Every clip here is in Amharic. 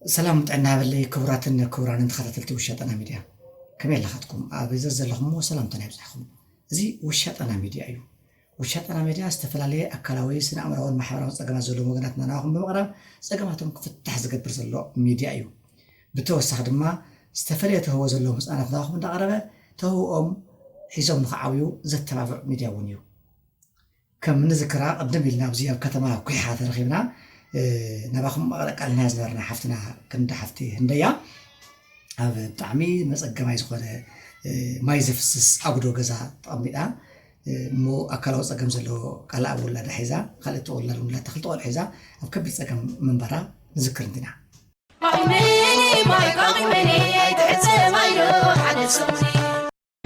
ሰላም ጥዕና በለይ ክቡራትን ክቡራንን ተኸታተልቲ ውሻ ጠና ሚድያ ከመይ ኣለኻትኩም? ኣብ ዘለኹምዎ ሰላምተና ይብፅሕኩም እዚ ውሻ ጠና ሚድያ እዩ። ውሻ ጠና ሚድያ ዝተፈላለየ ኣካላዊ ስነ ኣእምራውን ማሕበራውን ፀገማት ዘለዎም ወገናት ናናኹም ብምቕራብ ፀገማቶም ክፍታሕ ዝገብር ዘሎ ሚድያ እዩ። ብተወሳኺ ድማ ዝተፈለየ ተህቦ ዘለዎም ህፃናት ናባኹም እንዳቐረበ ተህቦኦም ሒዞም ንክዓብዩ ዘተባብዕ ሚድያ እውን እዩ። ከም ንዝክራ ቅድም ኢልና ኣብዚ ኣብ ከተማ ኩሓ ተረኪብና ናባኹም መቐለቃልና ዝነበርና ሓፍትና ክንዲ ሓፍቲ ህንደያ ኣብ ብጣዕሚ መፀገማይ ዝኾነ ማይ ዘፍስስ ኣጉዶ ገዛ ተቐሚጣ እሞ ኣካላዊ ፀገም ዘለዎ ካልእ ኣብ ውላዳ ሒዛ ካልእቲ ውላድ ውላድ ተክልተ ቆልዑ ሒዛ ኣብ ከቢድ ፀገም ምንበራ ንዝክር እንትና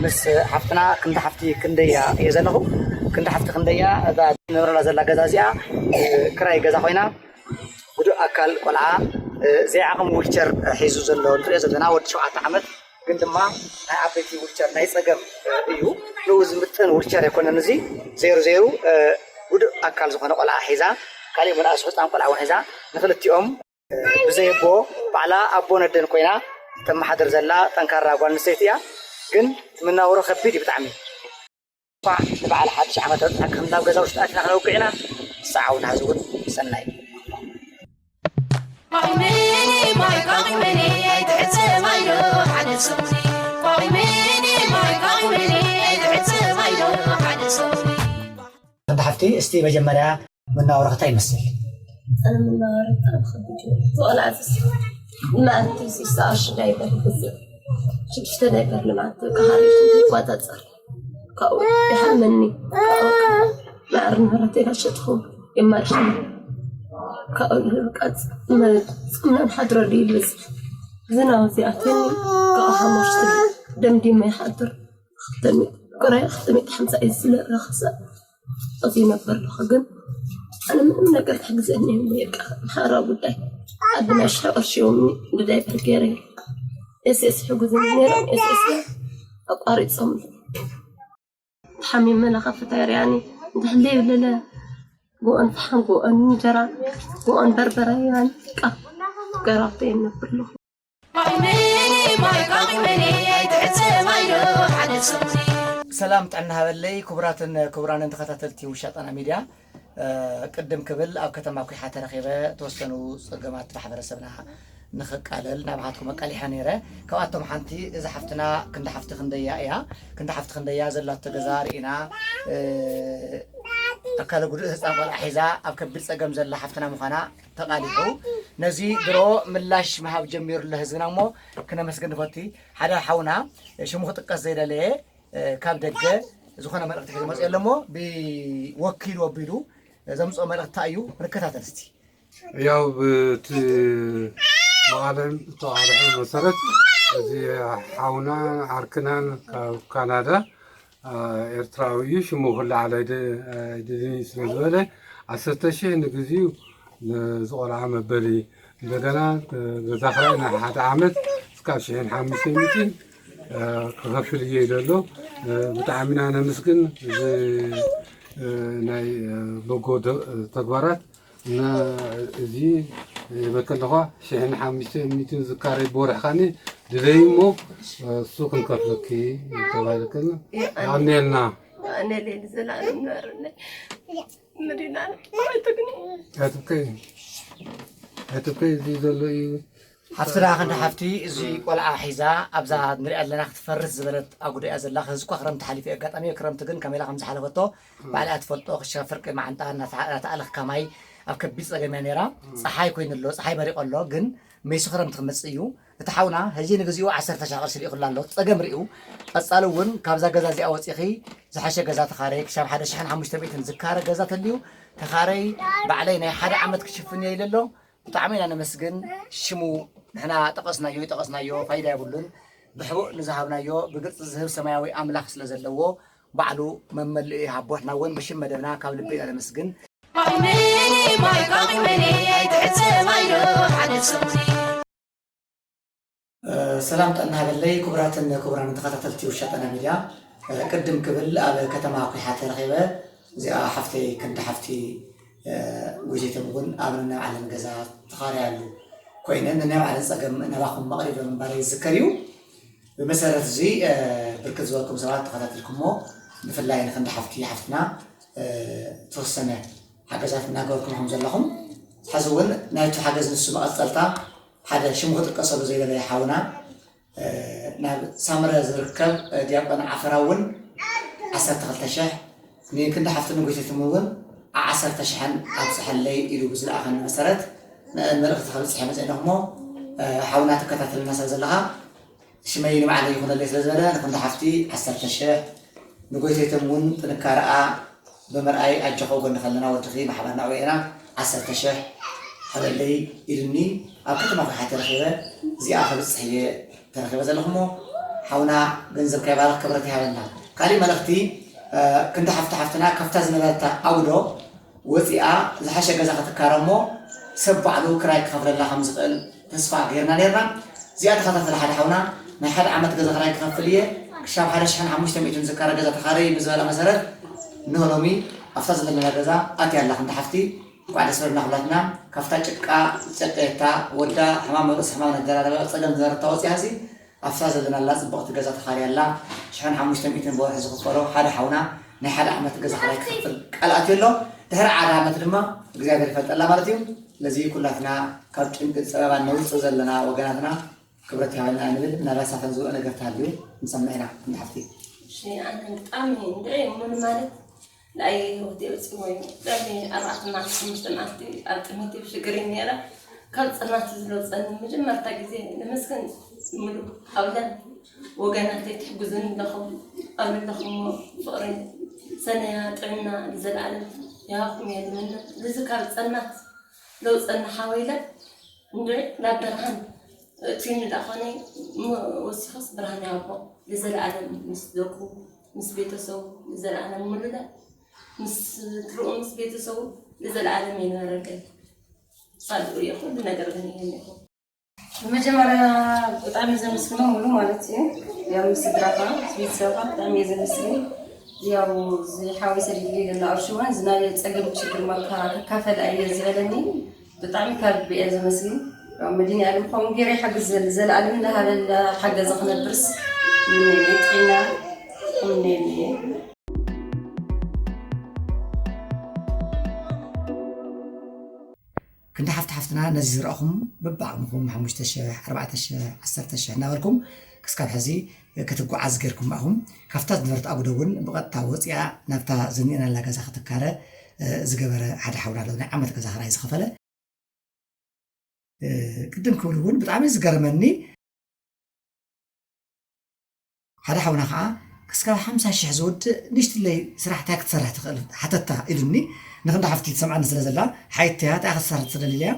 ምስ ሓፍትና ክንዲ ሓፍቲ ክንደያ እየ ዘለኹ። ክንዲ ሓፍቲ ክንደያ እዛ ንብረላ ዘላ ገዛ እዚኣ ክራይ ገዛ ኮይና ጉዱእ ኣካል ቆልዓ ዘይዓቕሚ ዊልቸር ሒዙ ዘሎ ንሪኦ ዘለና ወዲ ሸውዓተ ዓመት ግን ድማ ናይ ዓበይቲ ዊልቸር ናይ ፀገም እዩ። ንኡ ዝምጥን ዊልቸር ኣይኮነን እዚ ዜሩ ዜሩ ጉዱእ ኣካል ዝኾነ ቆልዓ ሒዛ ካሊእ መናእሱ ህፃን ቆልዓ እውን ሒዛ ንክልቲኦም ብዘይ ኣቦ ባዕላ ኣቦ ነደን ኮይና ተመሓድር ዘላ ጠንካራ ጓል ኣንስተይቲ እያ። ግን ምናብሮ ከቢድ እዩ ብጣዕሚ። ንበዓል ሓድሽ ዓመት በፅሓ ከም ናብ ገዛ ውሽጢ ኣትና ክነውግዕ ኢና። ንሳዕ እውን ሓዚ እውን ሰናይ ክንዲ ተፃሕፍቲ እስቲ መጀመርያ መናባብሮክታ ይመስል መዓልቲ ሲሳሽ ናይበር ግዜ ሽዱሽተ ናይበር ልማዓልቲ ካሃሪቱ ይቆፃፀር ካብኡ ይሓመኒ ካብኡ መዕር ንብረት ኢላ ሸጥኹ ይመርሽ ካብኡ ንምርቃፅ ፅምናን ሓድረ ድዩ ልብዝብ ዝናብ እዚኣተኒ ካብኡ ሓሙሽተ ደምዲመ ይሓድር ቁራይ ክልተሚእቲ ሓምሳ እዩ ዝለረኽሰ እዚ ነበር ኣለኹ ግን ኣነ ምንም ነገር ክሕግዘኒ የቃ ማሕበራዊ ጉዳይ ኣድና ሽሕ ቅርሺ ዮምኒ ንዳይ ብርጌረ ኤስኤስ ሕጉዝኒ ነይሮም ኤስኤስ ኣቋሪፆም ተሓሚመ ለኸፍታ ርያኒ እንድሕለይ ብለለ ጎአን ፈሓም ጎአን እንጀራ ጎአን በርበረ ያን ቃ ገራፍተ የነብር ኣለኹ ሰላም ጥዕና ሃበለይ ክቡራትን ክቡራንን ተኸታተልቲ ውሻ ጠና ሚድያ ቅድም ክብል ኣብ ከተማ ኩሓ ተረኺበ ተወሰኑ ፀገማት ማሕበረሰብና ንኽቃለል ናባኻትኩም ኣቃሊሓ ነይረ ካብኣቶም ሓንቲ እዛ ሓፍትና ክንዲ ሓፍቲ ክንደያ እያ ክንዲ ሓፍቲ ክንደያ ዘላቶ ገዛ ርኢና ኣካለ ጉዱእ ህፃን ቆልዓ ሒዛ ኣብ ከቢድ ፀገም ዘላ ሓፍትና ምዃና ተቃሊሑ። ነዚ ድሮ ምላሽ ምሃብ ጀሚሩ ለህዝብና እሞ ክነመስግን ንፈቲ ሓደ ሓውና ሽሙ ክጥቀስ ዘይደለየ ካብ ደገ ዝኾነ መልእክቲ ሒዙ መፅኡ ኣሎ እሞ ብወኪሉ ወቢሉ ዘምፅኦ መልእክቲ እዩ። ንከታተል እስቲ። ያው ብቲ መቐለን ተቃልሑ መሰረት እዚ ሓውና ዓርክናን ካብ ካናዳ ኤርትራዊ ሽሙ ክላዓለ ኣይድልኒ ስለ ዝበለ ዓሰርተ ሽሕ ንግዚኡ ዝቆልዓ መበሊ እንደገና ገዛ ክራይ ናይ ሓደ ዓመት እስካብ ሽሕን ሓሙሽተ ሚእትን ክኸፍል እየ ኢሎ ብጣዕሚ ኢና ነመስግን እዚ ናይ በጎ ተግባራት እዚ በከለኻ ሽሕን ሓሙሽተ ሚእትን ዝካረይ በወርሕካኒ ريمو سوق نكفلكي تبارك عمي لنا أنا ليل زلال النار مرينا هتبكي هتبكي زي زلو حفت راخن حفتي زي قلعة حيزا أبزا نري أدلنا ختفرس زبلت أقول إيه زلا خزق خرمت حليف إجت أمي كرمت جن كميلا خمس حلفتو بعد أتفلتو خش فرق مع أنت أنا تعلق كماي أبكبيس أجمع نيرا صحاي كوين اللو صحاي بريق اللو جن ميسو خرمت خمس إيو እቲ ሓውና ሕጂ ንግዚኡ ዓሰርተ ሻ ቅርሺ ልኢኹላ ኣሎ ፀገም ርኢዩ ቀፃሊ እውን ካብዛ ገዛ እዚኣ ወፂኺ ዝሓሸ ገዛ ተኻረይ ክሻብ ሓደ ሽሕን ሓሙሽተ ሚእትን ዝካረ ገዛ ተልዩ ተኻረይ ባዕለይ ናይ ሓደ ዓመት ክሽፍን እየ ኢለ ኣሎ ብጣዕሚ ኢና ነመስግን ሽሙ ንሕና ጠቐስናዮ ይጠቐስናዮ ፋይዳ የብሉን ብሕቡእ ንዝሃብናዮ ብግልፂ ዝህብ ሰማያዊ ኣምላኽ ስለ ዘለዎ ባዕሉ መመልኡ ይሃቦ ሕና እውን ብሽም መደብና ካብ ልቢ ኢና ነመስግን ሰላም ጠና ሃበለይ ክቡራትን ክቡራን ተኸታተልቲ ውሻ ጠና ሚድያ ቅድም ክብል ኣብ ከተማ ኩሓ ተረኺበ እዚኣ ሓፍተይ ክንዲ ሓፍቲ ጉዜቶም እውን ኣብ ነናይ ዓለም ገዛ ተኻርያሉ ኮይነን ነናይ ባዕለን ፀገም ናባኹም መቕሪቦም እምበረ ይዝከር እዩ ብመሰረት እዚ ብርክት ዝበልኩም ሰባት ተኸታተልኩሞ ብፍላይ ንክንዲ ሓፍቲ ሓፍትና ተወሰነ ሓገዛት እናገበርኩም ከም ዘለኹም ሕዚ እውን ናይቲ ሓገዝ ንሱ መቐፀልታ ሓደ ሽሙ ክጥቀሰሉ ዘይደለየ ሓውና ናብ ሳምረ ዝርከብ ዲያቆን ዓፈራ እውን 12 ሽሕ ንክንዲ ሓፍቲ ንጎይተትም እውን ኣብ 10 ሽሕን ኣብፅሐለይ ኢሉ ብዝለኣኸኒ መሰረት መልእክቲ ከብፅሕ መፅአና እሞ ሓውና ትከታተልና ሰብ ዘለካ ሽመይ ንባዕለ ይኹነለይ ስለ ንክንዲ ሓፍቲ 10 ሽሕ ንጎይተትም እውን ጥንካረኣ ብምርኣይ ኣጀኸ ጎኒ ከለና ወድኺ ማሕበርና ውዒና 10 ሽሕ ሃበለይ ኢሉኒ ኣብ ከተማ ኩሓ ተረኪበ እዚኣ ከብፅሕ እየ ተረኪበ ዘለኹሞ ሓውና ገንዘብ ከይባረኽ ክብረት ይሃበና ካሊእ መልእክቲ ክንዲ ሓፍቲ ሓፍትና ካብታ ዝነበረታ ኣውዶ ወፂኣ ዝሓሸ ገዛ ክትካረ እሞ ሰብ ባዕሉ ክራይ ክኸፍለላ ከም ዝኽእል ተስፋ ገይርና ነርና እዚኣ ተኸታተለ ሓደ ሓውና ናይ ሓደ ዓመት ገዛ ክራይ ክኸፍል እየ ክሻብ ሓደ ሽሕን ሓሙሽተ ሚእትን ዝካረ ገዛ ተኻረይ ብዝበለ መሰረት ንህሎሚ ኣብታ ዘለና ገዛ ኣትያ ኣላ ክንዲ ሓፍቲ በለና ኩላትና ካብታ ጭቃ ፀቀየታ ወዳ ሕማም ሕማም ነደራረበ ፀገም ዝነበረታ ወፂያ እዚ ኣብታ ዘለናላ ፅቡቕቲ ገዛ ተኻርያላ ሽሕን ሓሙሽተ ሚእትን በወርሒ ዝኽፈሎ ሓደ ሓውና ናይ ሓደ ዓመት ገዛ ክራይ ክኽፍል ቃል ኣትዩ ኣሎ ድሕሪ ሓደ ዓመት ድማ እግዚኣብሔር ይፈልጠላ ማለት እዩ። ስለዚ ኩላትና ካብ ጭንቂ ፀበባ ነውፅእ ዘለና ወገናትና ክብረት ይሃበልና ንብል ምናልባት ሳፈን ዝውእ ነገር ተሃልዩ ንሰምዕ ንሓፍቲ ኣነ ብጣዕሚ ንድዒ። ሙሉ ማለት ናይ ህይወት የውፅእ ወይ ብጣዕሚ ኣርባዕተ መዓልቲ ሓሙሽተ መዓልቲ ኣብ ጥሜት ብሽግር ነራ ካብ ፅናት ዝለውፀኒ መጀመርታ ግዜ ንመስገን ሙሉእ ኣብለን ወገናተይ ትሕግዙን ኣለኹም ኣብ ኣለኹም ፍቅሪ ሰነያ ጥዕና ንዘለዓለም ያኹም እየ ዝምነ እዚ ካብ ፀናት ለውፀኒ ሓወይለ ንድዒ ናብ ብርሃን እቲ ንዳኾነ ወሲኸስ ብርሃን ያቦ ንዘለዓለም ምስ ደቁ ምስ ቤተሰቡ ንዘለዓለም ሙሉለ ምስ ትርኡ ምስ ቤተሰቡ ንዘለዓለም ይነበረገል ሳልኡ እየ ኩሉ ነገር ግን እየ እኒኹ መጀመሪያ ብጣዕሚ ዘመስግኖ ሙሉ ማለት እዩ ያው ምስ ስድራኻ ምስ ቤተሰብካ ብጣዕሚ እየ ዘመስግን ያው ዝሓወይ ሰዲድሊ ዘሎ ቅርሺ እውን ዝናየ ፀገም ችግር መልካ ክካፈል እየ ዝበለኒ ብጣዕሚ ካብ ልቢ እየ ዘመስግን መድኒ ዓለም ከምኡ ገይረ ይሓግዝ ዘለኣለም እንዳሃበለ ሓገዘ ክነብርስ ጥቂና ከምኔል እየ ክንዲ ሓፍቲ ሓፍትና ነዚ ዝረአኹም በብዓቕምኩም 5,000 እናበልኩም ክስካብ ሕዚ ክትጓዓዝ ገይርኩም ኣኹም ካብታ ዝነበረት ኣጉዶ እውን ብቐጥታ ወፂኣ ናብታ ዘኒአናላ ገዛ ክትካረ ዝገበረ ሓደ ሓውና ኣሎ ናይ ዓመት ገዛ ክራይ ዝኸፈለ ቅድም ክብል እውን ብጣዕሚ ዝገርመኒ ሓደ ሓውና ከዓ ክስካብ 50 ሽሕ ዝወድእ ንእሽትለይ ስራሕትያ ክትሰርሕ ትኽእል ሓተታ ኢሉኒ ንክንዳ ሓፍቲ ትሰምዓኒ ስለ ዘላ ሓይትያ ታ ክትሰርሕ ትደልል እያ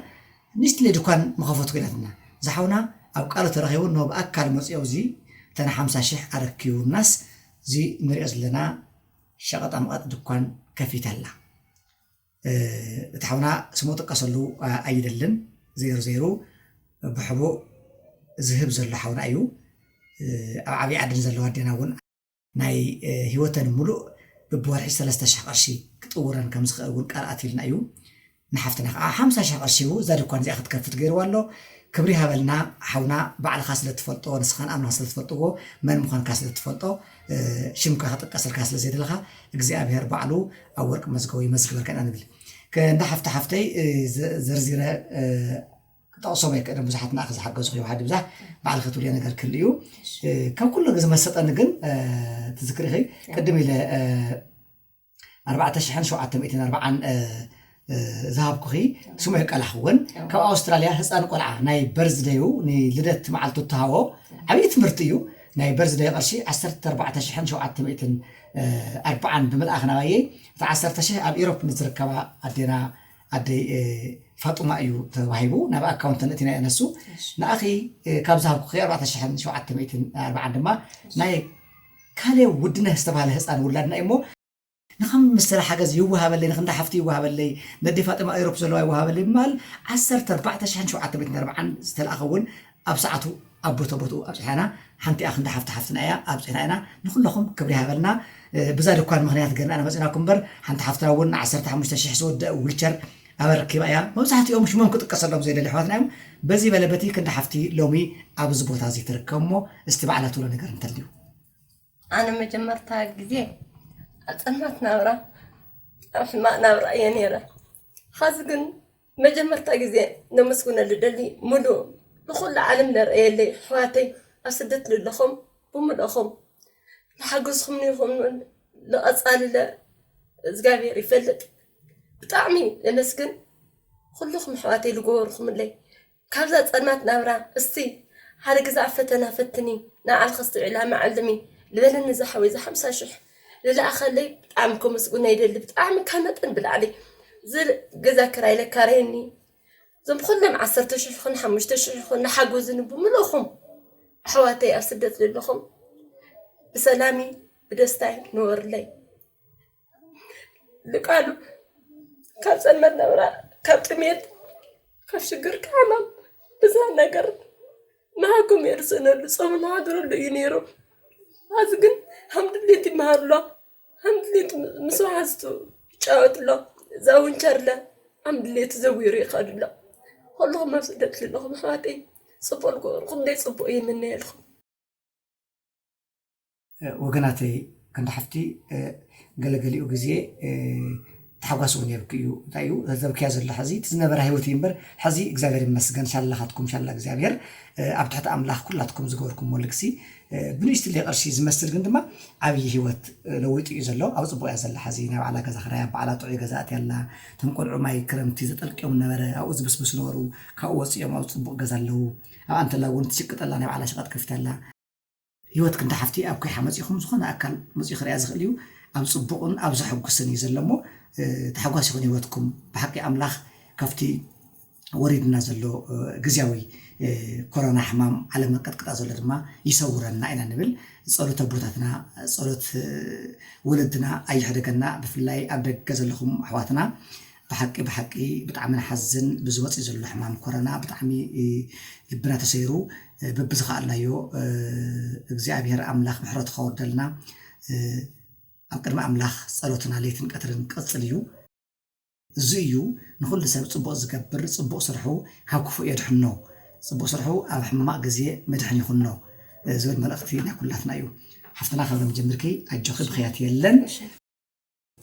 ንእሽትለይ ድኳን መኸፈቱ ኮይናትና ዝሓውና ኣብ ቃሉ ተረኺቡ ኖ ብኣካል መፅኦ እዚ እተን 50 ሽሕ ኣረኪቡናስ እዚ ንሪኦ ዘለና ሸቐጣ መቐጥ ድኳን ከፊት ኣላ እቲ ሓውና ስሙ ጥቀሰሉ ኣይደልን ዜሮ ዜሮ ብሕቡእ ዝህብ ዘሎ ሓውና እዩ ኣብ ዓብዪ ዓድን ዘለዋ ኣዴና እውን ናይ ሂወተን ሙሉእ ብብወርሒ ሰለስተ ሽሕ ቅርሺ ክጥውረን ከም ዝኽእል እውን ቃል ኣትኢልና እዩ። ንሓፍትና ከዓ ሓምሳ ሽሕ ቅርሺ እዛ ድኳን እዚኣ ክትከፍት ገይርዋ ኣሎ። ክብሪ ሃበልና ሓውና ባዕልካ ስለትፈልጦ ንስኻን ኣምና ስለትፈልጥዎ መን ምኳንካ ስለትፈልጦ ሽምካ ክጥቀሰልካ ስለዘይደለካ እግዚኣብሔር ባዕሉ ኣብ ወርቂ መዝገቡ ይመዝግበልካ ኢና ንብል እንዳ ሓፍቲ ሓፍተይ ዘርዚረ ክጠቕሶም ኣይክእልን ብዙሓት ንኣኸ ዝሓገዙ ክዩ ሓደ ብዙሕ ባዕል ክትብልዮ ነገር ክህሉ እዩ ካብ ኩሉ ዝመሰጠኒ ግን ትዝክሪ ኸ ቅድም ኢለ 4740 ዝሃብኩኺ ስሙዑ ቀላኽውን ካብ ኣውስትራልያ ህፃን ቆልዓ ናይ በርዝደዩ ንልደት መዓልቱ እተሃቦ ዓብዪ ትምህርቲ እዩ ናይ በርዝደይ ቅርሺ 14740 ብምልኣኽ ናባየ እቲ 10 ሽሕ ኣብ ኢሮፕ ንዝርከባ ኣዴና ኣደይ ፋጡማ እዩ ተባሂቡ ናብ ኣካውንት ነእቲና የነሱ ንኣኺ ካብ ዝሃብኩ 4740 ድማ ናይ ካልእ ውድነህ ዝተባሃለ ህፃን ውላድና እዩ እሞ ንከም መሰለ ሓገዝ ይወሃበለይ ንክንዳ ሓፍቲ ይወሃበለይ ነዲ ፋጢማ ኤሮፕ ዘለዋ ይወሃበለይ ብማል 14740 ዝተለኣኸ እውን ኣብ ሰዓቱ ኣብ ቦቶ ቦትኡ ኣብፅሕና ሓንቲ ኣ ክንዳ ሓፍቲ ሓፍትና እያ ኣብፅሕና ኢና። ንኩለኹም ክብሪ ሃበልና። ብዛ ድኳን ምክንያት ገርና መፅናኩም እምበር ሓንቲ ሓፍትና እውን 15 ሽሕ ዝወድእ ዊልቸር ኣበርኪባ እያ። መብዛሕትኦም ሽሞም ክጥቀሰሎም ዘይደሊ ኣሕዋትና እዮም። በዚ በለበቲ ክንዲ ሓፍቲ ሎሚ ኣብዚ ቦታ እዚ ትርከብ እሞ እስቲ በዕላ ትብሎ ነገር እንተልዩ። ኣነ መጀመርታ ግዜ ኣብ ናብራ ኣብ ሕማቅ ናብራ እየ ነይረ። ሓዚ ግን መጀመርታ ግዜ ነመስጉነሉ ደሊ ሙሉእ ንኩሉ ዓለም ነርእየለይ ኣሕዋተይ ኣብ ስደት ዘለኹም ብምልእኹም ንሓገዝኩም ኢኹም ንቐፃልለ እግዚኣብሔር ይፈልጥ ብጣዕሚ የመስግን ኩልኩም ኣሕዋተይ ዝገበርኩምለይ ካብዛ ፀልማት ናብራ እስቲ ሓደ ግዜ ኣብ ፈተና ፈትኒ ንዓልከ ስትውዒላ መዓልሚ ዝበለኒ ዝሓወ ዚ ሓምሳ ሽሕ ዝለኣኸለይ ብጣዕሚ ከመስጉና ይደሊ ብጣዕሚ ካብ መጠን ብላዕሊ እዚ ገዛ ክራይ ለካረየኒ እዞም ኩሎም ዓሰርተ ሽሕ ይኹን ሓሙሽተ ሽሕ ይኹን ንሓገዝኒ ብምልእኹም ኣሕዋተይ ኣብ ስደት ዘለኹም ብሰላሚ ብደስታይ ንወርለይ ልቃሉ ካብ ፀልመት ነብራ ካብ ጥሜት ካብ ሽግር ከዓማም ብዛ ነገር ንሃኩም የርስነሉ ፆም ንሃድረሉ እዩ ነይሩ። ሕዚ ግን ሃምድሌት ይመሃርሎ ሃምድሌት ምስ ወሓዝቱ ይጫወትሎ እዛ እውን ቸርለ ሃምድሌት ዘዊሩ ይኸድ ኣሎ ኩልኩም ኣብ ስደት ዘለኹም ኣሕዋተይ ፅቡቅ ዝገበርኩም ደይ ፅቡቅ ይምነየልኩም ወገናተይ ክንዲ ሓፍቲ ገለገሊኡ ግዜ ተሓጓስ እውን የብኪ እዩ። እንታይ እዩ? ዘብክያ ዘሎ ሕዚ ዝነበረ ሂወት እዩ እምበር። ሕዚ እግዚኣብሔር ይመስገን። ሻላኻትኩም ሻላ እግዚኣብሔር ኣብ ትሕቲ ኣምላኽ ኩላትኩም ዝገበርኩም ልግሲ ብንእሽቲ ቅርሺ ዝመስል ግን ድማ ዓብዪ ሂወት ለዊጡ እዩ ዘሎ። ኣብ ፅቡቅ እያ ዘላ ሕዚ ናይ ባዕላ ገዛ ክራያ ባዕላ ጥዑይ ገዛ ኣትያላ እቶም ቆልዑ ማይ ክረምቲ ዘጠልቂዮም ነበረ። ኣብኡ ዝብስብስ ነበሩ። ካብኡ ወፂኦም ኣብ ፅቡቅ ገዛ ኣለዉ። ኣብ ኣንተላ እውን ትሽቅጠላ ናይ ባዕላ ሸቐጥ ከፍተላ ሂወት ክንዲ ሓፍቲ ኣብ ኩይሓ መፂኹም ዝኾነ ኣካል መፂኡ ክርያ ዝኽእል እዩ። ኣብ ፅቡቕን ኣብ ዘሐጉስን እዩ ዘሎ እሞ ተሓጓስ ይኹን ሂወትኩም ብሓቂ ኣምላኽ ካብቲ ወሪድና ዘሎ ግዝያዊ ኮሮና ሕማም ዓለም ዘሎ ድማ ይሰውረና ኢና ንብል ፀሎት ኣቦታትና ፀሎት ወለድና ኣይሕደገና ብፍላይ ኣብ ደገ ዘለኹም ኣሕዋትና ብሓቂ ብሓቂ ብጣዕሚ ንሓዝን ብዝወፅእ ዘሎ ሕማም ኮረና ብጣዕሚ ልብና ተሰይሩ በብዝኸኣልናዮ እግዚኣብሔር ኣምላኽ ምሕረቱ ከወርደልና ኣብ ቅድሚ ኣምላኽ ፀሎትና ለይትን ቀትርን ቅፅል እዩ እዚ እዩ ንኩሉ ሰብ ፅቡቅ ዝገብር ፅቡቅ ስርሑ ካብ ክፉእ የድሕኖ ፅቡቅ ስርሑ ኣብ ሕማቅ ግዜ መድሕን ይኹኖ ዝብል መልእክቲ ናይ ኩላትና እዩ። ሓፍትና ካብ ሎም ጀምርኪ ኣጆኺ ብክያት የለን።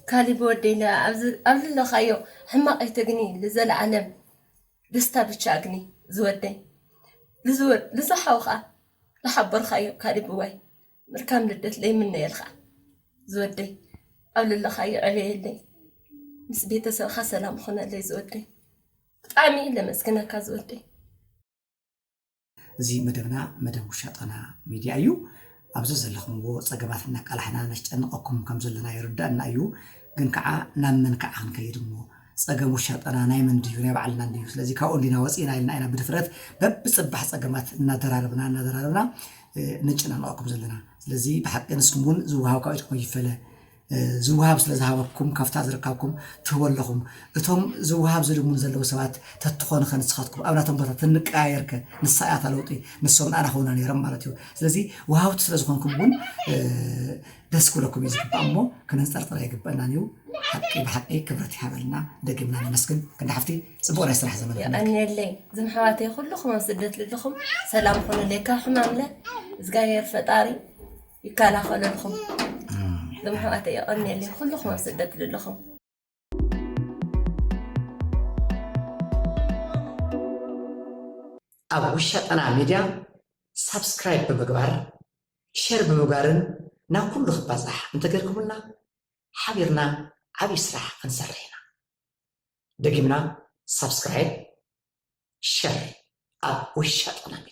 ካሊእ ብወደይና ኣብ ዘለኻዮ ሕማቕ ኣይተግኒ ንዘለዓለም ደስታ ብቻ እግኒ ዝወደይ። ንዝሓውካ ዝሓበርካዮ ካሊእ ብዋይ ምርካም ልደት ለይምነየልካ ዝወደይ። ኣብ ዘለኻዮ ዕብየለይ ምስ ቤተሰብካ ሰላም ክኾነለይ ዝወደይ ብጣዕሚ ለመስግነካ ዝወደይ እዚ መደብና መደብ ውሻጠና ሚድያ እዩ። ኣብዚ ዘለኹምዎ ፀገማት እናቃላሕና ነስጨንቀኩም ከም ዘለና ይርዳእና እዩ። ግን ከዓ ናብ መን ከዓ ክንከይድ እሞ ፀገም ውሻጠና ናይ መን ድዩ? ናይ ባዕልና ድዩ? ስለዚ ካብኡ እንዲና ወፂና ኢልና ኢና ብድፍረት በብፅባሕ ፀገማት እናደራርብና እናደራርብና ነጨናንቀኩም ዘለና። ስለዚ ብሓቂ ንስኩም እውን ዝወሃብ ካብ ይፈለ ዝወሃብ ስለ ካብታ ዝረካብኩም ትህቦ ኣለኹም። እቶም ዝወሃብ ዝልሙን ዘለው ሰባት ተትኾኑ ከ ንስኻትኩም ኣብ ናቶም ቦታ ትንቀያየርከ ንሳያታ ለውጢ ንሶም ንኣና ነይሮም ማለት እዩ። ስለዚ ወሃብቲ ስለ እውን ደስ ክብለኩም እዩ ዝግባእ እሞ ክነንፀርፅራ ይግበአናን እዩ። ሓቂ ብሓቂ ክብረት ይሃበልና ደጊምና ንመስግን። ክንዲ ሓፍቲ ፅቡቅ ናይ ስራሕ ዘመን ይቀኒየለይ እዞም ኣብ ስደት ዘለኹም ሰላም ኮነለይ ካብ ሕማምለ እግዚኣብሔር ፈጣሪ ይከላኸለልኩም እዞም ኣሕዋተይ ይቀኒየለይ ኩልኩም ኣብ ስደት ዘለኹም ኣብ ውሻ ጠና ሚድያ ሳብስክራይብ ብምግባር ሸር ብምግባርን ናብ ኩሉ ክባፃሕ እንተገርኩምልና ሓቢርና ዓብይ ስራሕ ክንሰርሕ ኢና ደጊምና ሳብስክራይብ ሸር ኣብ ውሻ ጠና ሚድያ